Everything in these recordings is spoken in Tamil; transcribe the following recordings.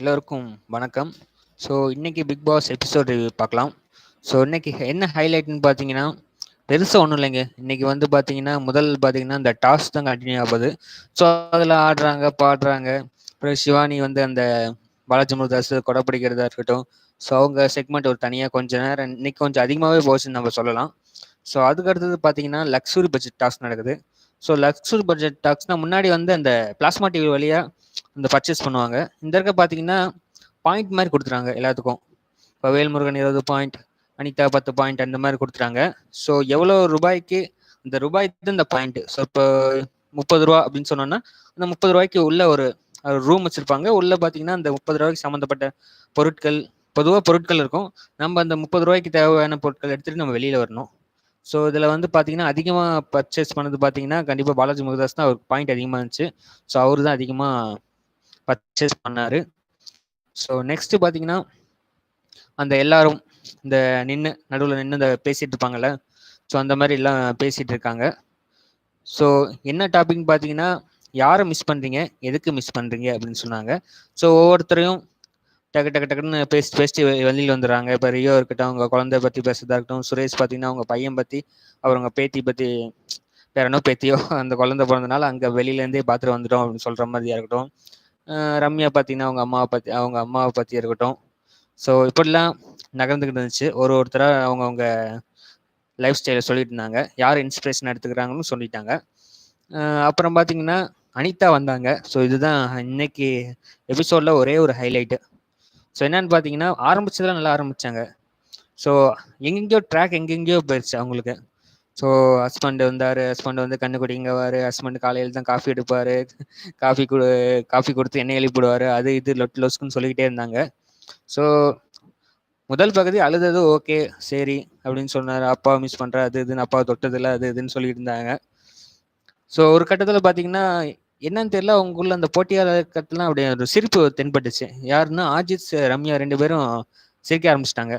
எல்லோருக்கும் வணக்கம். ஸோ இன்றைக்கி பிக் பாஸ் எபிசோட் ரிவ்யூ பார்க்கலாம். ஸோ இன்றைக்கி என்ன ஹைலைட்னு பார்த்தீங்கன்னா பெருசாக ஒன்றும் இல்லைங்க. இன்றைக்கி வந்து பார்த்தீங்கன்னா முதல் பார்த்தீங்கன்னா இந்த டாஸ் தான் கண்டினியூ ஆகுது ஸோ அதில் ஆடுறாங்க பாடுறாங்க. அப்புறம் சிவானி வந்து அந்த பாலாஜி முருதாஸ் கொடை பிடிக்கிறதா இருக்கட்டும். ஸோ அவங்க செக்மெண்ட் ஒரு தனியாக கொஞ்சம் நேரம் இன்னைக்கு கொஞ்சம் அதிகமாகவே போச்சுன்னு நம்ம சொல்லலாம். ஸோ அதுக்கு அடுத்தது பார்த்தீங்கன்னா லக்ஸுரி பட்ஜெட் டாஸ் நடக்குது. ஸோ லக்ஸுரி பட்ஜெட் டாக்ஸ்னால் முன்னாடி வந்து அந்த பிளாஸ்மா டிவி வழியாக அந்த பர்ச்சேஸ் பண்ணுவாங்க. இந்த இருக்க பார்த்தீங்கன்னா பாயிண்ட் மாதிரி கொடுத்துறாங்க எல்லாத்துக்கும். இப்போ வேல்முருகன் இருபது பாயிண்ட் அனிதா பத்து பாயிண்ட் அந்த மாதிரி கொடுத்துறாங்க. ஸோ எவ்வளோ ரூபாய்க்கு இந்த ரூபாய் தான் இந்த பாயிண்ட் ஸோ இப்போ முப்பது ரூபா அப்படின்னு சொன்னோன்னா அந்த முப்பது ரூபாய்க்கு உள்ள ஒரு ரூம் வச்சுருப்பாங்க. உள்ளே பார்த்தீங்கன்னா அந்த முப்பது ரூபாய்க்கு சம்மந்தப்பட்ட பொருட்கள் பொதுவாக பொருட்கள் இருக்கும். நம்ம அந்த முப்பது ரூபாய்க்கு தேவையான பொருட்கள் எடுத்துகிட்டு நம்ம வெளியில் வரணும். ஸோ இதில் வந்து பார்த்தீங்கன்னா அதிகமாக பர்ச்சேஸ் பண்ணது பார்த்தீங்கன்னா கண்டிப்பாக பாலாஜி முருகதாஸ் தான் அவருக்கு பாயிண்ட் அதிகமாக இருந்துச்சு. ஸோ அவர் தான் அதிகமாக பர்ச்சேஸ் பண்ணார். ஸோ நெக்ஸ்ட்டு பார்த்தீங்கன்னா அந்த எல்லாரும் இந்த நின்று நடுவில் நின்று இந்த பேசிகிட்டு இருப்பாங்கல்ல? ஸோ அந்த மாதிரி எல்லாம் பேசிகிட்டு இருக்காங்க. ஸோ என்ன டாபிக்னு பார்த்தீங்கன்னா யாரை மிஸ் பண்ணுறீங்க எதுக்கு மிஸ் பண்ணுறீங்க அப்படின்னு சொன்னாங்க. ஸோ ஒவ்வொருத்தரையும் டக்கு டக்கு டக்குன்னு பேசி பேசிட்டு வெளியில் வந்துடுறாங்க. இப்போ ரியோ இருக்கட்டும் அவங்க குழந்தை பற்றி பேசுறதா இருக்கட்டும் சுரேஷ் பார்த்தீங்கன்னா அவங்க பையன் பற்றி அவர் அவங்க பேத்தி பற்றி வேற என்ன பேத்தியோ அந்த குழந்தை பிறந்தனால அங்கே வெளியிலேருந்தே பார்த்துட்டு வந்துட்டோம் அப்படின்னு சொல்கிற மாதிரியா இருக்கட்டும். ரம்யா பார்த்தீங்கன்னா அவங்க அம்மாவை பற்றி அவங்க அம்மாவை பற்றி இருக்கட்டும். ஸோ இப்படிலாம் நகர்ந்துக்கிட்டு இருந்துச்சு. ஒரு ஒருத்தராக அவங்க அவங்க லைஃப் ஸ்டைலை சொல்லிட்டு இருந்தாங்க. யார் இன்ஸ்பிரேஷன் எடுத்துக்கிறாங்கன்னு சொல்லிட்டாங்க. அப்புறம் பார்த்தீங்கன்னா அனிதா வந்தாங்க. ஸோ இதுதான் இன்னைக்கு எபிசோடில் ஒரே ஒரு ஹைலைட்டு ஸோ என்னன்னு பார்த்தீங்கன்னா ஆரம்பிச்சதுலாம் நல்லா ஆரம்பித்தாங்க ஸோ எங்கெங்கேயோ ட்ராக் எங்கெங்கேயோ போயிடுச்சு அவங்களுக்கு. ஸோ ஹஸ்பண்ட் வந்தார். ஹஸ்பண்ட் வந்து கண்ணு குடிங்கவார். ஹஸ்பண்ட் காலையில் தான் காஃபி எடுப்பார். காஃபி கொடு காஃபி கொடுத்து எண்ணெய் எழுப்பிடுவார். அது இது லொட் லொஸ்க்குன்னு சொல்லிக்கிட்டே இருந்தாங்க. ஸோ முதல் பகுதி அழுதது ஓகே சரி அப்படின்னு சொன்னார். அப்பா மிஸ் பண்ணுற அது இதுன்னு அப்பா தொட்டதில்ல அது இதுன்னு சொல்லிட்டு இருந்தாங்க. ஸோ ஒரு கட்டத்தில் பார்த்தீங்கன்னா என்னன்னு தெரியல அவங்களுக்குள்ள அந்த போட்டியாளர் அப்படி அப்படியே ஒரு சிரிப்பு தென்பட்டுச்சு. யாருன்னா ஆஜித் ரம்யா ரெண்டு பேரும் சிரிக்க ஆரம்பிச்சிட்டாங்க.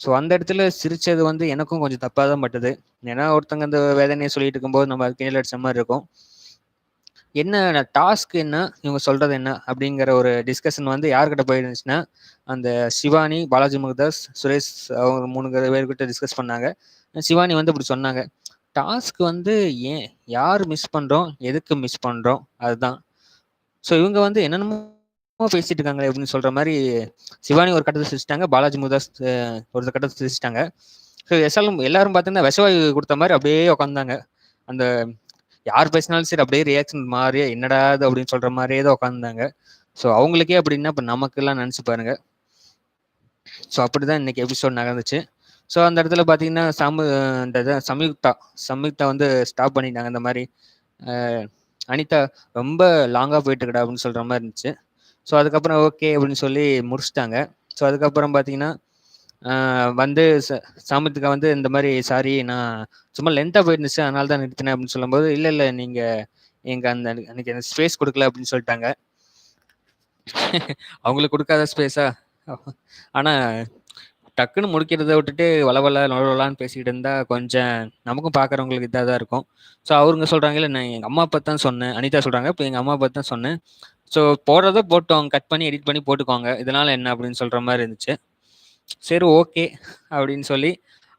ஸோ அந்த இடத்துல சிரிச்சது வந்து எனக்கும் கொஞ்சம் தப்பாக தான் பட்டது. ஏன்னா ஒருத்தங்க அந்த வேதனையை சொல்லிட்டு இருக்கும்போது நம்ம அதுக்கு கீழே அடிச்ச மாதிரி இருக்கும். என்ன டாஸ்க் என்ன இவங்க சொல்றது என்ன அப்படிங்கிற ஒரு டிஸ்கஷன் வந்து யார்கிட்ட போயிருந்துச்சுன்னா அந்த சிவானி பாலாஜி முகதாஸ் சுரேஷ் அவங்க மூணு பேர்கிட்ட டிஸ்கஸ் பண்ணாங்க. சிவானி வந்து இப்படி சொன்னாங்க. டாஸ்க் வந்து ஏன் யார் மிஸ் பண்ணுறோம் எதுக்கு மிஸ் பண்ணுறோம் அதுதான். ஸோ இவங்க வந்து என்னென்னமோ பேசிட்டு இருக்காங்களே அப்படின்னு சொல்கிற மாதிரி சிவானி ஒரு கட்டத்தை சிரிச்சிட்டாங்க பாலாஜி முதாஸ் ஒரு கட்டத்தை சிரிச்சிட்டாங்க. ஸோ எஸ்எல்எம் எல்லாரும் பார்த்தீங்கன்னா விஷவாயு கொடுத்த மாதிரி அப்படியே உட்காந்தாங்க அந்த யார் பேசினாலும் சரி அப்படியே ரியாக்ஷன் மாதிரியே என்னடாது அப்படின்னு சொல்கிற மாதிரியே தான் உட்காந்தாங்க ஸோ அவங்களுக்கே அப்படின்னா இப்போ நமக்கெல்லாம் நினச்சி பாருங்க. ஸோ அப்படிதான் இன்னைக்கு எபிசோட் நகர்ந்துச்சு ஸோ அந்த இடத்துல பார்த்தீங்கன்னா சமு இந்த சம்யுக்தா சம்யுக்தா வந்து ஸ்டாப் பண்ணிட்டாங்க. இந்த மாதிரி அனிதா ரொம்ப லாங்காக போயிட்டுருக்கடா அப்படின்னு சொல்கிற மாதிரி இருந்துச்சு. ஸோ அதுக்கப்புறம் ஓகே அப்படின்னு சொல்லி முடிச்சிட்டாங்க. ஸோ அதுக்கப்புறம் பார்த்தீங்கன்னா வந்து சாமத்துக்கா வந்து இந்த மாதிரி சாரி நான் சும்மா லென்த்தாக போயிருந்துச்சு அதனால தான் நிறுத்தினேன் அப்படின்னு சொல்லும்போது இல்லை இல்லை நீங்கள் எங்கள் அந்த எனக்கு எனக்கு ஸ்பேஸ் கொடுக்கல அப்படின்னு சொல்லிட்டாங்க. அவங்களுக்கு கொடுக்காத ஸ்பேஸா ஆனால் டக்குன்னு முடிக்கிறத விட்டுட்டு வளவல நொழலான்னு பேசிக்கிட்டு இருந்தா கொஞ்சம் நமக்கும் பார்க்குறவங்களுக்கு இதாக தான் இருக்கும். ஸோ அவருங்க சொல்கிறாங்கல்ல நான் எங்கள் அம்மா அப்பா தான் சொன்னேன். அனிதா சொல்கிறாங்க இப்போ எங்கள் அம்மா அப்பா தான் சொன்னேன். ஸோ போடுறத போட்டோம். கட் பண்ணி எடிட் பண்ணி போட்டுக்கோங்க. இதனால் என்ன அப்படின்னு சொல்கிற மாதிரி இருந்துச்சு. சரி ஓகே அப்படின்னு சொல்லி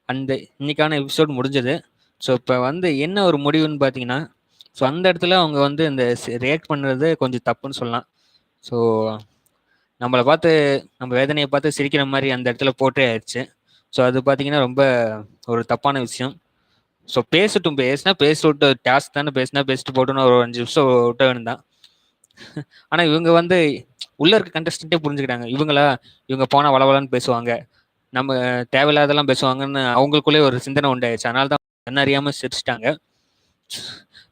அந்த இன்னைக்கான எபிசோட் முடிஞ்சது. ஸோ இப்போ வந்து என்ன ஒரு முடிவுன்னு பார்த்தீங்கன்னா ஸோ அந்த இடத்துல அவங்க வந்து இந்த ரியாக்ட் பண்ணுறது கொஞ்சம் தப்புன்னு சொல்லலாம். ஸோ நம்மளை பார்த்து நம்ம வேதனையை பார்த்து சிரிக்கிற மாதிரி அந்த இடத்துல போட்டே ஆயிடுச்சு. ஸோ அது பார்த்தீங்கன்னா ரொம்ப ஒரு தப்பான விஷயம். ஸோ பேசட்டும் பேசினா பேசிவிட்டு டாஸ்க் தானே பேசினா பேசிட்டு போட்டுன்னு ஒரு அஞ்சு நிமிஷம் விட்ட வேணும்தான் ஆனால் இவங்க வந்து உள்ள இருக்க கண்டஸ்டன்ட்டே புரிஞ்சுக்கிட்டாங்க. இவங்களா இவங்க போனால் வளவலன்னு பேசுவாங்க. நம்ம தேவையில்லாதெல்லாம் பேசுவாங்கன்னு அவங்களுக்குள்ளே ஒரு சிந்தனை உண்டாயிடுச்சு அதனால தான் என்ன அறியாமல் சிரிச்சிட்டாங்க.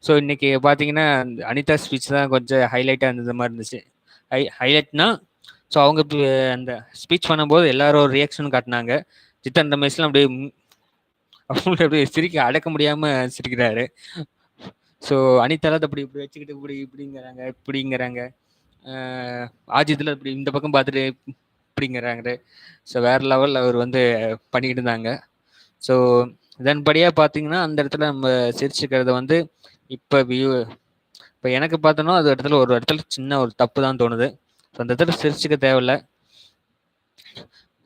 ஸோ இன்னைக்கு பார்த்தீங்கன்னா அனிதா ஸ்பீச் தான் கொஞ்சம் ஹைலைட்டாக இருந்தது மாதிரி இருந்துச்சு. ஹை ஹைலைட்னா ஸோ அவங்க அந்த ஸ்பீச் பண்ணும்போது எல்லாரும் ஒரு ரியாக்ஷன் காட்டினாங்க. ஜித்தன் ரமேஷ்லாம் அப்படியே அவங்கள அப்படியே சிரிக்க அடக்க முடியாமல் சிரிக்கிறாரு. ஸோ அனிதாலாத் அப்படி இப்படி வச்சுக்கிட்டு இப்படி இப்படிங்கிறாங்க இப்படிங்கிறாங்க. ஆஜித்தில் இப்படி இந்த பக்கம் பார்த்துட்டு இப்படிங்கிறாங்க. ஸோ வேற லெவலில் அவர் வந்து பண்ணிக்கிட்டு இருந்தாங்க. ஸோ இதன்படியாக பார்த்தீங்கன்னா அந்த இடத்துல நம்ம சிரிச்சுக்கிறத வந்து இப்போ வியூ இப்போ எனக்கு பார்த்தோன்னா அது இடத்துல ஒரு இடத்துல சின்ன ஒரு தப்பு தான் தோணுது. ஸோ அந்த இடத்துல சிரிச்சுக்க தேவையில்ல.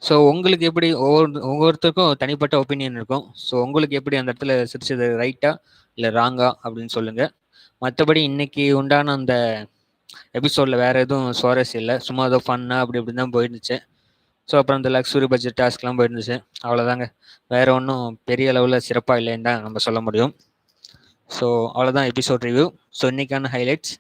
ஸோ உங்களுக்கு எப்படி ஒவ்வொரு ஒவ்வொருத்தருக்கும் தனிப்பட்ட ஒப்பீனியன் இருக்கும். ஸோ உங்களுக்கு எப்படி அந்த இடத்துல சிரிச்சது ரைட்டாக இல்லை ராங்கா அப்படின்னு சொல்லுங்கள் மற்றபடி இன்னைக்கு உண்டான அந்த எபிசோடில் வேறு எதுவும் சுவாரஸ்யம் இல்லை. சும்மா ஏதோ ஃபன்னாக அப்படி இப்படி தான் போயிருந்துச்சு. ஸோ அப்புறம் இந்த லக்ஸுரி பட்ஜெட் டாஸ்க்லாம் போயிருந்துச்சு. அவ்வளோதாங்க வேறு ஒன்றும் பெரிய அளவில் சிறப்பாக இல்லைன்னு தான் நம்ம சொல்ல முடியும். ஸோ அவ்வளோதான் எபிசோட் ரிவ்யூ ஸோ இன்றைக்கான ஹைலைட்ஸ்